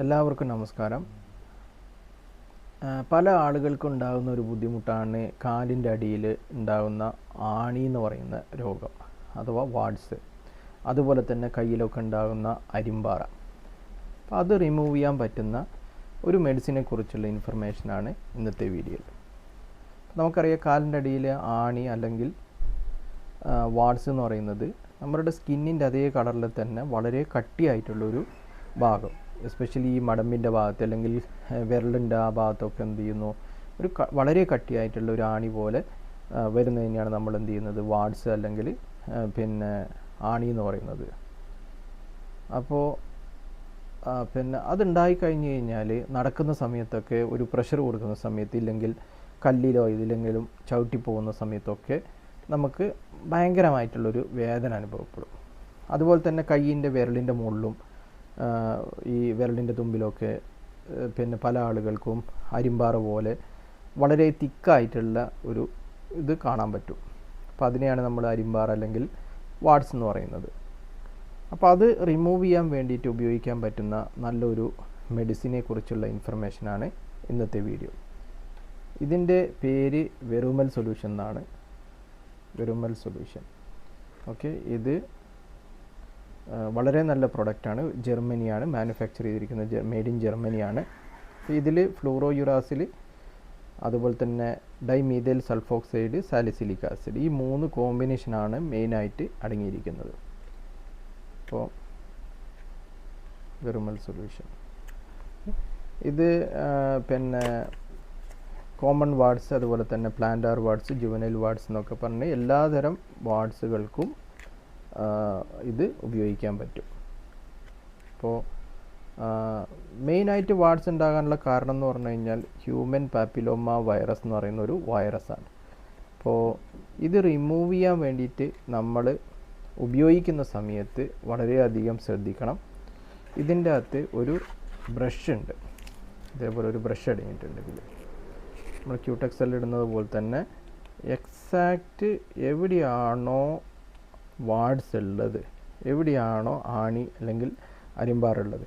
എല്ലാവർക്കും നമസ്കാരം. പല ആളുകൾക്കും ഉണ്ടാകുന്ന ഒരു ബുദ്ധിമുട്ടാണ് കാലിന്റെ അടിയിൽ ഉണ്ടാകുന്ന ആണി എന്ന് പറയുന്ന രോഗം അഥവാ വാഡ്സ് അതുപോലെ തന്നെ കയ്യിലൊക്കെ ഉണ്ടാകുന്ന അരിമ്പാറ. അപ്പോൾ അത് റിമൂവ് ചെയ്യാൻ പറ്റുന്ന ഒരു മെഡിസിനെ കുറിച്ചുള്ള ഇൻഫർമേഷനാണ് ഇന്നത്തെ വീഡിയോയിൽ നമുക്കറിയാം കാലിന്റെ അടിയിൽ ആണി അല്ലെങ്കിൽ വാഡ്സ് എന്ന് പറയുന്നത് നമ്മുടെ സ്കിന്നിന്റെ അതേ കളറിൽ തന്നെ വളരെ കട്ടിയായിട്ടുള്ളൊരു ഭാഗം. എസ്പെഷ്യലി ഈ മടമ്പിന്റെ ഭാഗത്ത് അല്ലെങ്കിൽ വിരലിന്റെ ആ ഭാഗത്തൊക്കെ എന്ത് ചെയ്യുന്നു? ഒരു വളരെ കട്ടിയായിട്ടുള്ള ഒരു ആണി പോലെ വരുന്നതിനെയാണ് നമ്മൾ എന്ത് ചെയ്യുന്നത്? വാർഡ്സ് അല്ലെങ്കിൽ പിന്നെ ആണി എന്ന് പറയുന്നത്. അപ്പോൾ പിന്നെ അതുണ്ടായി കഴിഞ്ഞ് കഴിഞ്ഞാൽ നടക്കുന്ന സമയത്തൊക്കെ ഒരു പ്രഷർ കൊടുക്കുന്ന സമയത്ത് ഇല്ലെങ്കിൽ കല്ലിലോ ഇതിലെങ്കിലും ചവിട്ടി പോകുന്ന സമയത്തൊക്കെ നമുക്ക് ഭയങ്കരമായിട്ടുള്ളൊരു വേദന അനുഭവപ്പെടും. അതുപോലെ തന്നെ കയ്യിന്റെ വിരലിന്റെ മുകളിലും ഈ വിരലിന്റെ തുമ്പിലൊക്കെ പിന്നെ പല ആളുകൾക്കും അരിമ്പാറ പോലെ വളരെ തിക്കായിട്ടുള്ള ഒരു ഇത് കാണാൻ പറ്റും. അപ്പോൾ അതിനെയാണ് നമ്മൾ അരിമ്പാറ അല്ലെങ്കിൽ വാട്സ് എന്ന് പറയുന്നത്. അപ്പോൾ അത് റിമൂവ് ചെയ്യാൻ വേണ്ടിയിട്ട് ഉപയോഗിക്കാൻ പറ്റുന്ന നല്ലൊരു മെഡിസിനെ കുറിച്ചുള്ള ഇൻഫർമേഷനാണ് ഇന്നത്തെ വീഡിയോ ഇതിന്റെ പേര് വെറുമൽ സൊല്യൂഷൻ എന്നാണ്. വെറുമൽ സൊല്യൂഷൻ ഓക്കെ ഇത് വളരെ നല്ല പ്രൊഡക്റ്റാണ്. ജർമ്മനിയാണ് മാനുഫാക്ചർ ചെയ്തിരിക്കുന്നത്. മെയ്ഡ് ഇൻ ജർമ്മനിയാണ്. ഇതിൽ ഫ്ലൂറോ യുറാസിൽ അതുപോലെ തന്നെ ഡൈമീതേൽ സൾഫോക്സൈഡ് സാലിസിലിക് ആസിഡ് ഈ മൂന്ന് കോമ്പിനേഷനാണ് മെയിനായിട്ട് അടങ്ങിയിരിക്കുന്നത്. അപ്പോൾ വെറുമൽ സൊല്യൂഷൻ ഇത് പിന്നെ കോമൺ വാർഡ്സ് അതുപോലെ തന്നെ പ്ലാന്റാർ വാർഡ്സ് ജുവനൈൽ വാർഡ്സ് എന്നൊക്കെ പറഞ്ഞ് എല്ലാതരം വാർഡ്സുകൾക്കും ഇത് ഉപയോഗിക്കാൻ പറ്റും. അപ്പോൾ മെയിനായിട്ട് വാർഡ്സ് ഉണ്ടാകാനുള്ള കാരണം എന്ന് പറഞ്ഞു കഴിഞ്ഞാൽ ഹ്യൂമൻ പാപ്പിലോമ വൈറസ് എന്ന് പറയുന്ന ഒരു വൈറസാണ്. അപ്പോൾ ഇത് റിമൂവ് ചെയ്യാൻ വേണ്ടിയിട്ട് നമ്മൾ ഉപയോഗിക്കുന്ന സമയത്ത് വളരെയധികം ശ്രദ്ധിക്കണം. ഇതിന്റെ അകത്ത് ഒരു ബ്രഷ് ഉണ്ട്. ഇതേപോലെ ഒരു ബ്രഷ് അടങ്ങിയിട്ടുണ്ട് ഇതിൽ. നമ്മൾ ക്യൂടെക്സൽ ഇടുന്നത് പോലെ തന്നെ എക്സാക്റ്റ് എവിടെയാണോ വാർഡ്സ് ഉള്ളത് എവിടെയാണോ ആണി അല്ലെങ്കിൽ അരിമ്പാറുള്ളത്.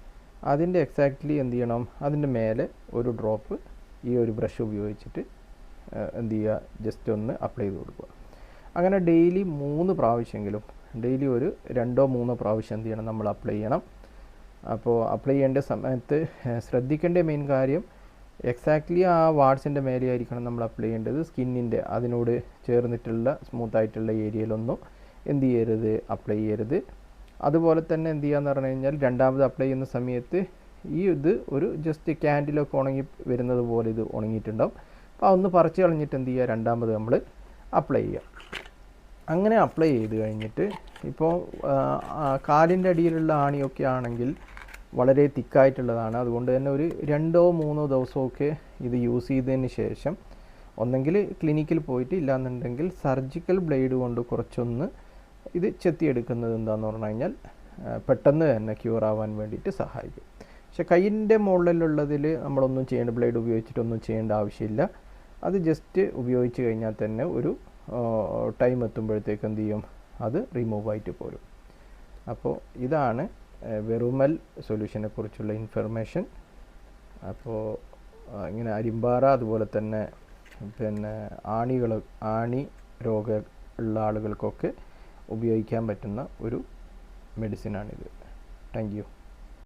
അതിന്റെ എക്സാക്ട്ലി എന്ത് ചെയ്യണം? അതിന്റെ മേലെ ഒരു ഡ്രോപ്പ് ഈ ഒരു ബ്രഷ് ഉപയോഗിച്ചിട്ട് എന്ത് ചെയ്യുക? ജസ്റ്റ് ഒന്ന് അപ്ലൈ ചെയ്ത് കൊടുക്കുക. അങ്ങനെ ഡെയിലി മൂന്ന് പ്രാവശ്യമെങ്കിലും ഡെയിലി ഒരു രണ്ടോ മൂന്നോ പ്രാവശ്യം എന്ത് ചെയ്യണം? നമ്മൾ അപ്ലൈ ചെയ്യണം. അപ്പോൾ അപ്ലൈ ചെയ്യേണ്ട സമയത്ത് ശ്രദ്ധിക്കേണ്ട മെയിൻ കാര്യം എക്സാക്ട്ലി ആ വാർഡ്സിന്റെ മേലെ ആയിരിക്കണം നമ്മൾ അപ്ലൈ ചെയ്യേണ്ടത്. സ്കിന്നിന്റെ അതിനോട് ചേർന്നിട്ടുള്ള സ്മൂത്തായിട്ടുള്ള ഏരിയയിലൊന്നും എന്ത് ചെയ്യരുത്? അപ്ലൈ ചെയ്യരുത്. അതുപോലെ തന്നെ എന്ത് ചെയ്യാന്ന് പറഞ്ഞു കഴിഞ്ഞാൽ രണ്ടാമത് അപ്ലൈ ചെയ്യുന്ന സമയത്ത് ഈ ഇത് ഒരു ജസ്റ്റ് ക്യാൻഡിലൊക്കെ ഉണങ്ങി വരുന്നത് പോലെ ഇത് ഉണങ്ങിയിട്ടുണ്ടാവും. അപ്പോൾ ഒന്ന് പറിച്ച് കളഞ്ഞിട്ട് എന്ത് ചെയ്യുക? രണ്ടാമത് നമ്മൾ അപ്ലൈ ചെയ്യുക. അങ്ങനെ അപ്ലൈ ചെയ്ത് കഴിഞ്ഞിട്ട് ഇപ്പോൾ കാലിന്റെ അടിയിലുള്ള ആണിയൊക്കെ ആണെങ്കിൽ വളരെ തിക്കായിട്ടുള്ളതാണ്. അതുകൊണ്ട് തന്നെ ഒരു രണ്ടോ മൂന്നോ ദിവസമൊക്കെ ഇത് യൂസ് ചെയ്തതിന് ശേഷം ഒന്നെങ്കിൽ ക്ലിനിക്കിൽ പോയിട്ട് ഇല്ലാന്നുണ്ടെങ്കിൽ സർജിക്കൽ ബ്ലേഡ് കൊണ്ട് കുറച്ചൊന്ന് ഇത് ചെത്തിയെടുക്കുന്നത് എന്താണെന്ന് പറഞ്ഞു കഴിഞ്ഞാൽ പെട്ടെന്ന് തന്നെ ക്യൂർ ആവാൻ വേണ്ടിയിട്ട് സഹായിക്കും. പക്ഷെ കയ്യിന്റെ മുകളിലുള്ളതിൽ നമ്മളൊന്നും ചെയ്യേണ്ട ബ്ലേഡ് ഉപയോഗിച്ചിട്ടൊന്നും ചെയ്യേണ്ട ആവശ്യമില്ല. അത് ജസ്റ്റ് ഉപയോഗിച്ച് കഴിഞ്ഞാൽ തന്നെ ഒരു ടൈം എത്തുമ്പോഴത്തേക്ക് എന്ത് ചെയ്യും? അത് റിമൂവ് ആയിട്ട് പോരും. അപ്പോൾ ഇതാണ് വെറുമൽ സൊല്യൂഷനെ കുറിച്ചുള്ള ഇൻഫർമേഷൻ അപ്പോൾ ഇങ്ങനെ അരിമ്പാറ അതുപോലെ തന്നെ പിന്നെ ആണികൾ ആണി രോഗ ഉള്ള ആളുകൾക്കൊക്കെ ഉപയോഗിക്കാൻ പറ്റുന്ന ഒരു മെഡിസിനാണിത് താങ്ക് യു